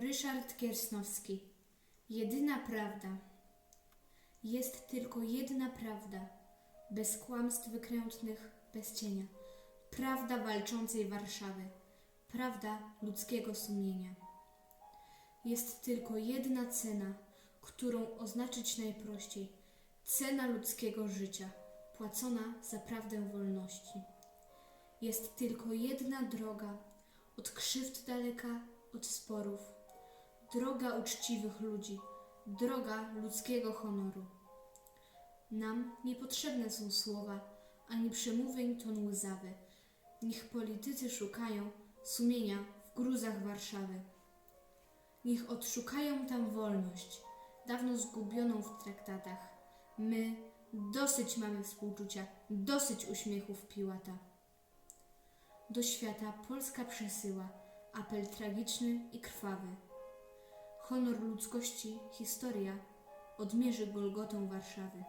Ryszard Kiersnowski. Jedyna prawda. Jest tylko jedna prawda, bez kłamstw wykrętnych, bez cienia. Prawda walczącej Warszawy, prawda ludzkiego sumienia. Jest tylko jedna cena, którą oznaczyć najprościej. Cena ludzkiego życia, płacona za prawdę wolności. Jest tylko jedna droga, od krzywd daleka, od sporów. Droga uczciwych ludzi, droga ludzkiego honoru. Nam niepotrzebne są słowa, ani przemówień ton łzawy. Niech politycy szukają sumienia w gruzach Warszawy. Niech odszukają tam wolność, dawno zgubioną w traktatach. My dosyć mamy współczucia, dosyć uśmiechów Piłata. Do świata Polska przesyła apel tragiczny i krwawy. Honor ludzkości, historia odmierzy Golgotą Warszawy.